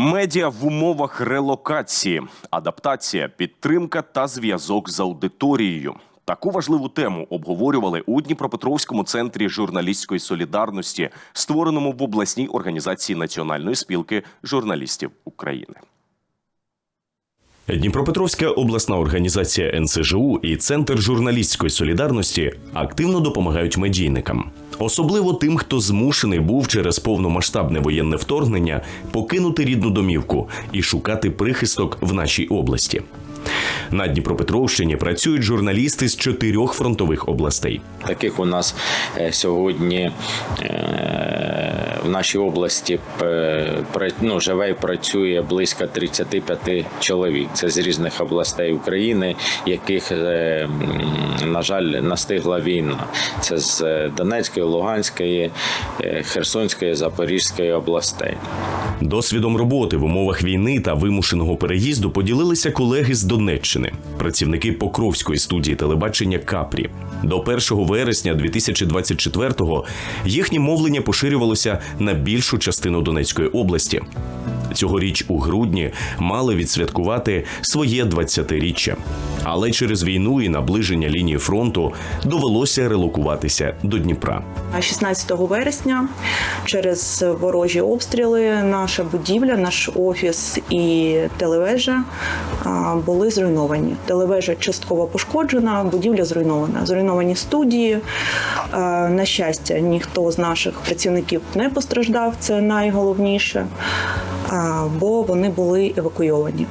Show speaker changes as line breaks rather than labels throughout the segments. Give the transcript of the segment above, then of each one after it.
Медіа в умовах релокації, адаптація, підтримка та зв'язок з аудиторією. Таку важливу тему обговорювали у Дніпропетровському центрі журналістської солідарності, створеному в обласній організації Національної спілки журналістів України. Дніпропетровська обласна організація НСЖУ і Центр журналістської солідарності активно допомагають медійникам, особливо тим, хто змушений був через повномасштабне воєнне вторгнення покинути рідну домівку і шукати прихисток в нашій області. На Дніпропетровщині працюють журналісти з чотирьох фронтових областей.
Таких у нас е, сьогодні е, в нашій області е, ну, живе і працює близько 35 чоловік. Це з різних областей України, яких, на жаль, настигла війна. Це з Донецької, Луганської, Херсонської, Запорізької областей.
Досвідом роботи в умовах війни та вимушеного переїзду поділилися колеги з Донеччини, працівники Покровської студії телебачення Капрі. До 1 вересня 2024-го їхнє мовлення поширювалося на більшу частину Донецької області. Цьогоріч у грудні мали відсвяткувати своє 20-річчя. Але через війну і наближення лінії фронту довелося релокуватися до Дніпра.
16 вересня через ворожі обстріли наша будівля, наш офіс і телевежа були зруйновані. Телевежа частково пошкоджена, будівля зруйнована. Зруйновані студії. На щастя, ніхто з наших працівників не постраждав. Це найголовніше, бо вони були евакуйовані.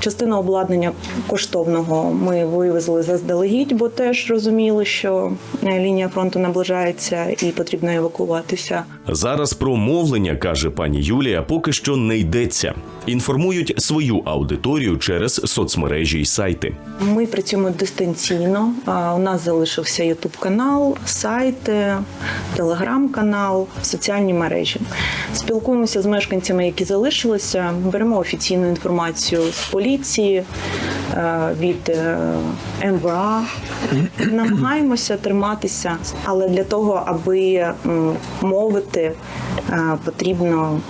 Частину обладнання коштовного ми вивезли заздалегідь, бо теж розуміли, що е, лінія фронту наближається і потрібно евакуватися.
Зараз про мовлення, каже пані Юлія, поки що не йдеться. Інформують свою аудиторію через соцмережі й сайти.
Ми працюємо дистанційно. У нас залишився Ютуб канал, сайти, телеграм-канал, соціальні мережі. Спілкуємося з мешканцями, які залишилися. Беремо офіційну інформацію з поліції, е, від е, МВА. Намагаємося триматися, але для того, аби мовити, е, потрібно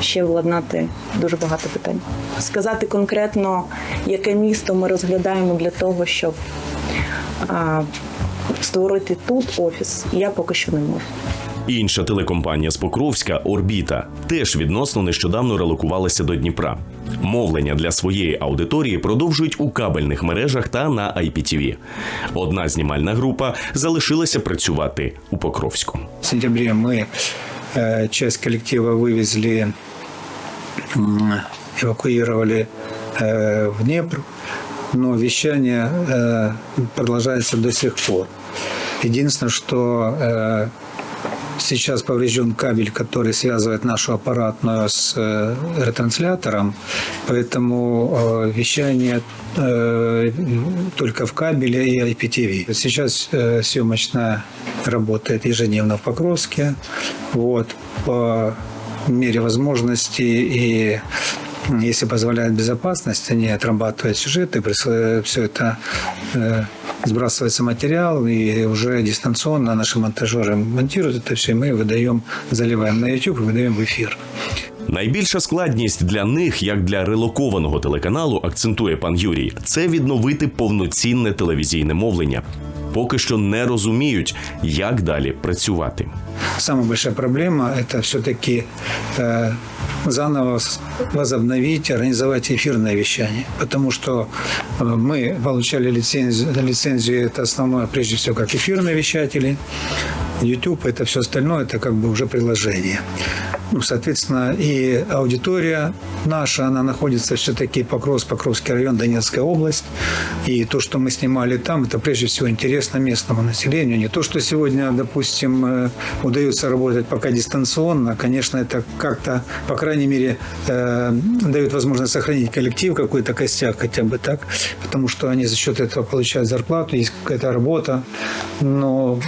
ще владнати дуже багато питань. Сказати конкретно, яке місто ми розглядаємо для того, щоб створити тут офіс, я поки що не можу.
Інша телекомпанія з Покровська Орбіта теж відносно нещодавно релокувалася до Дніпра. Мовлення для своєї аудиторії продовжують у кабельних мережах та на IPTV. Одна знімальна група залишилася працювати у Покровську.
В сентябре мы э, часть коллектива вывезли, м, эвакуировали э, в Днепр, но вещание э, продолжается до сих пор. Единственное, что э, сейчас поврежден кабель, который связывает нашу аппаратную с э, ретранслятором, поэтому э, вещание э, только в кабеле и IPTV. Сейчас съемочная работает ежедневно в Покровске. Вот, по мере возможности и если позволяет безопасность, они отрабатывают сюжеты, все это сбрасывается материал, и уже дистанционно наши монтажеры монтируют это все, и мы выдаем, заливаем на YouTube и выдаем в эфир.
Найбільша складність для них, як для релокованого телеканалу, акцентує пан Юрій, це відновити повноцінне телевізійне мовлення. Поки що не розуміють, як далі працювати.
Самая большая проблема – это все-таки э, заново с- возобновить, организовать эфирное вещание. Потому что э, мы получали лицензию, лицензию, это основное, прежде всего, как эфирные вещатели. YouTube – это все остальное, это как бы уже приложение. Ну, соответственно, и аудитория наша, она находится все-таки Покровск, Покровский район, Донецкая область. И то, что мы снимали там, это прежде всего интересно местному населению. Не то, что сегодня, допустим, э, удается работать пока дистанционно, конечно, это как-то, по крайней мере, э, дает возможность сохранить коллектив, какой-то костяк хотя бы так, потому что они за счет этого получают зарплату, есть какая-то работа. Но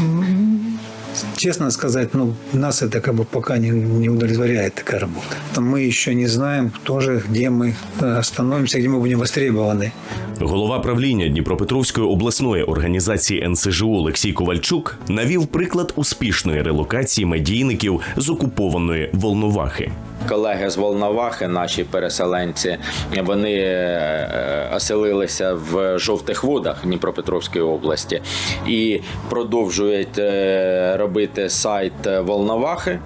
Честно сказать, ну, нас это как бы пока не, не удовлетворяет такая работа. Мы еще не знаем тоже, где мы э, остановимся, где мы будем востребованы.
Голова правління Дніпропетровської обласної організації НСЖУ Олексій Ковальчук навів приклад успішної релокації медійників з окупованої Волновахи.
Колеги з Волновахи, наші переселенці, вони е, оселилися в жовтих водах Дніпропетровської області і продовжують е, робити сайт Волновахи,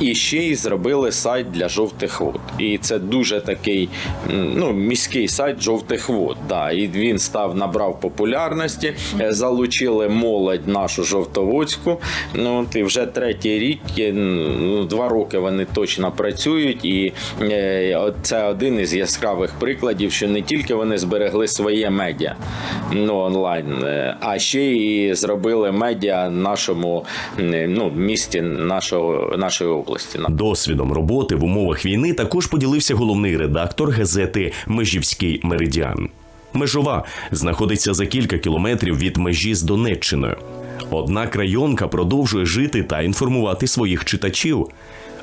і ще й зробили сайт для жовтих вод. І це дуже такий ну, міський сайт жовтих вод. Да. І він став набрав популярності, е, залучили молодь нашу жовтоводську. Ну і вже третій рік, е, ну, два роки вони точно працюють, і е, це один із яскравих прикладів, що не тільки вони зберегли своє медіа ну, онлайн, а ще і зробили медіа нашому ну, місті нашого, нашої області.
Досвідом роботи в умовах війни також поділився головний редактор газети Межівський меридіан. Межова знаходиться за кілька кілометрів від межі з Донеччиною. Однак районка продовжує жити та інформувати своїх читачів.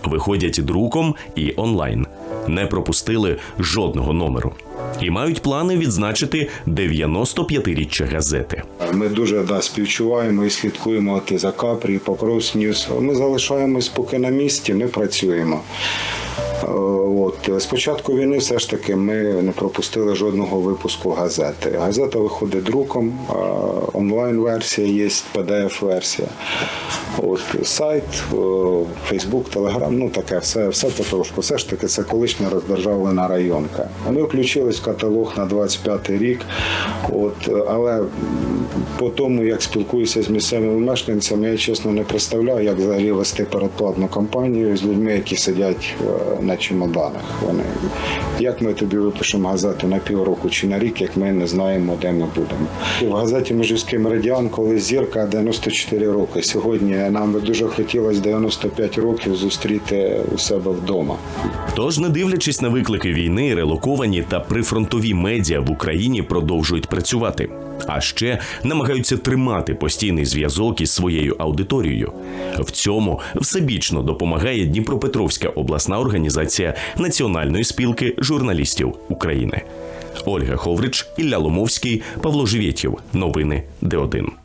Виходять друком і онлайн. Не пропустили жодного номеру. І мають плани відзначити 95-річчя газети.
Ми дуже да, співчуваємо і слідкуємо і за Капрі, і Ньюс. Ми залишаємось поки на місці, ми працюємо. Е, От з війни все ж таки ми не пропустили жодного випуску газети. Газета виходить друком, онлайн-версія є, PDF-версія. От сайт, Фейсбук, Телеграм, ну таке все, все потрошку. Все ж таки це колишня роздержавлена районка. Ми включились в каталог на 25 рік. От, але по тому, як спілкуюся з місцевими мешканцями, я чесно не представляю, як взагалі вести передплатну кампанію з людьми, які сидять е, на чемоданах. Вони як ми тобі випишемо газету на півроку чи на рік, як ми не знаємо, де ми будемо. І в газеті Межівський меридіан, коли зірка 94 роки. Сьогодні нам би дуже хотілося 95 років зустріти у себе вдома.
Тож, не дивлячись на виклики війни, релоковані та прифронтові медіа в Україні продовжують працювати, а ще намагаються тримати постійний зв'язок із своєю аудиторією. В цьому всебічно допомагає Дніпропетровська обласна організація Національної спілки журналістів України. Ольга Ховрич, Ілля Ломовський, Павло Живєтєв. Новини Д1.